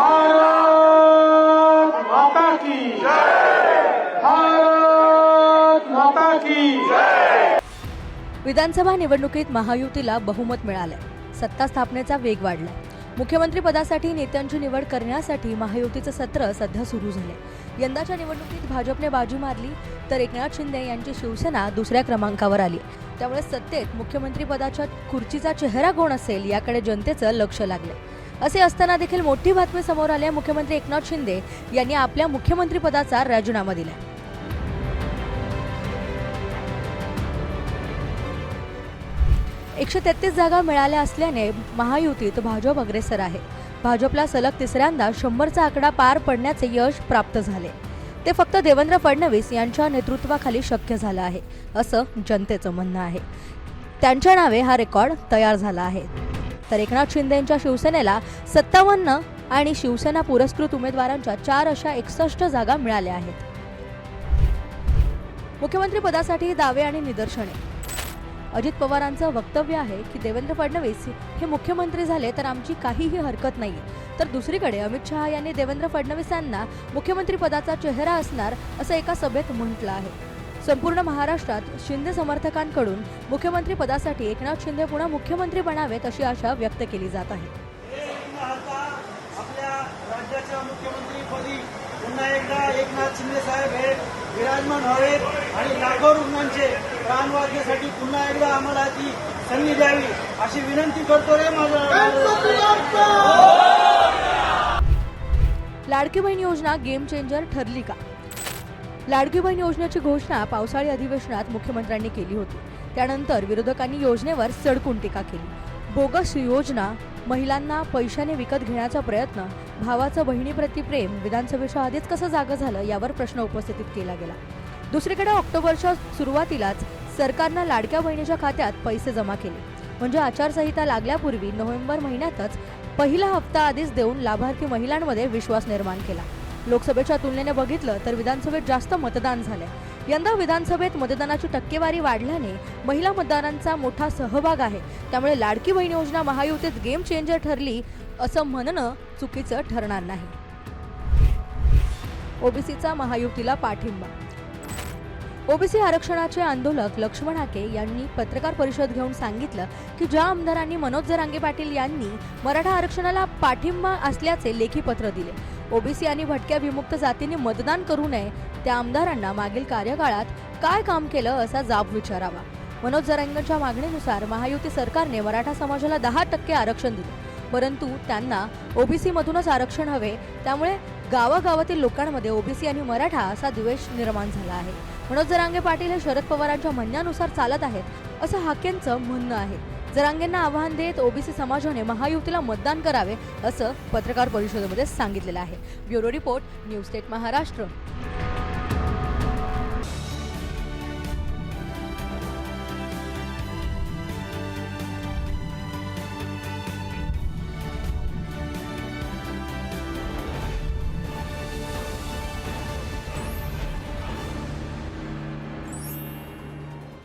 भारत माता की। भारत माता की। विधानसभा निवडणुकीत महायुतीला बहुमत मिळालंय. सत्ता स्थापनेचा वेग वाढलाय. मुख्यमंत्री पदासाठी नेत्यांची निवड करण्यासाठी महायुतीचं सत्र सध्या सुरू झाले यंदाच्या निवडणुकीत भाजपने बाजी मारली तर एकनाथ शिंदे यांची शिवसेना दुसऱ्या क्रमांकावर आली. त्यामुळे सत्तेत मुख्यमंत्री पदाच्या खुर्चीचा चेहरा कोण असेल याकडे जनतेचं लक्ष लागलं असे असताना देखील मोठी बातमी समोर आल्या मुख्यमंत्री एकनाथ शिंदे यांनी आपल्या मुख्यमंत्रीपदाचा राजीनामा दिला एकशे तेहतीस जागा मिळाल्या असल्याने महायुतीत भाजप अग्रेसर आहे. भाजपला सलग तिसऱ्यांदा शंभरचा आकडा पार पडण्याचे यश प्राप्त झाले. ते फक्त देवेंद्र फडणवीस यांच्या नेतृत्वाखाली शक्य झालं आहे असं जनतेचं म्हणणं आहे. त्यांच्या नावे हा रेकॉर्ड तयार झाला आहे. तर एकनाथ शिंदे यांच्या शिवसेनेला सत्तावन्न आणि शिवसेना पुरस्कृत उमेदवारांच्या चार अशा एकसष्ट जागा मिळाल्या आहेत. मुख्यमंत्री पदासाठी दावे आणि निदर्शने. अजित पवारांचं वक्तव्य आहे की देवेंद्र फडणवीस हे मुख्यमंत्री झाले तर आमची काहीही हरकत नाही. तर दुसरीकडे अमित शहा यांनी देवेंद्र फडणवीस यांना मुख्यमंत्री पदाचा चेहरा असणार असं एका सभेत म्हटलं आहे. संपूर्ण महाराष्ट्रात शिंदे समर्थकांकडून मुख्यमंत्री पदासाठी एकनाथ शिंदे पुन्हा मुख्यमंत्री बनावेत अशी आशा व्यक्त केली जात आहे. आता आपल्या राज्याच्या मुख्यमंत्रीपदी पुन्हा एकदा एकनाथ शिंदे साहेब हे विराजमान व्हावेत आणि लाखो रुग्णांचे प्राण वाचण्यासाठी पुन्हा एकदा आम्हाला ती संधी द्यावी अशी विनंती करतो रे माझा लाडकी बहीण योजना गेम चेंजर ठरली का? लाडकी बहीण योजनेची घोषणा पावसाळी अधिवेशनात मुख्यमंत्र्यांनी केली होती. त्यानंतर विरोधकांनी योजनेवर सडकून टीका केली. बोगस योजना महिलांना पैशाने विकत घेण्याचा प्रयत्न भावाचं बहिणीप्रती प्रेम विधानसभेच्या आधीच कसं जागं झालं यावर प्रश्न उपस्थित केला गेला. दुसरीकडे ऑक्टोबरच्या सुरुवातीलाच सरकारनं लाडक्या बहिणीच्या खात्यात पैसे जमा केले. म्हणजे आचारसंहिता लागल्यापूर्वी नोव्हेंबर महिन्यातच पहिला हप्ता आधीच देऊन लाभार्थी महिलांमध्ये विश्वास निर्माण केला. लोकसभेच्या तुलनेने बघितलं तर विधानसभेत जास्त मतदान झालंय. यंदा विधानसभेत मतदानाची टक्केवारी वाढल्याने महिला मतदारांचा मोठा सहभाग आहे. त्यामुळे लाडकी बहीण योजना महायुतीत गेम चेंजर ठरली असं म्हणणं चुकीचं ठरणार नाही. ओबीसीचा महायुतीला पाठिंबा. ओबीसी आरक्षणाचे आंदोलक लक्ष्मण हाके यांनी पत्रकार परिषद घेऊन सांगितलं की ज्या आमदारांनी मनोज जरांगे पाटील यांनी मराठा आरक्षणाला पाठिंबा असल्याचे लेखी पत्र दिले. ओबीसी आणि भटक्या विमुक्त जातींनी मतदान करू नये. त्या आमदारांना मागील कार्यकाळात काय काम केलं असा जाब विचारावा. मनोज जरांगेंच्या मागणीनुसार महायुती सरकारने मराठा समाजाला दहा टक्के आरक्षण दिले. परंतु त्यांना ओबीसी मधूनच आरक्षण हवे. त्यामुळे गावागावातील लोकांमध्ये ओबीसी आणि मराठा असा द्वेष निर्माण झाला आहे. मनोज जरांगे पाटील हे शरद पवारांच्या म्हणण्यानुसार चालत आहेत असं हाकेंचं म्हणणं आहे. जरांगेंना आव्हान देत ओबीसी समाजाने महायुतीला मतदान करावे असं पत्रकार परिषदेमध्ये सांगितलेलं आहे. Bureau report news state Maharashtra.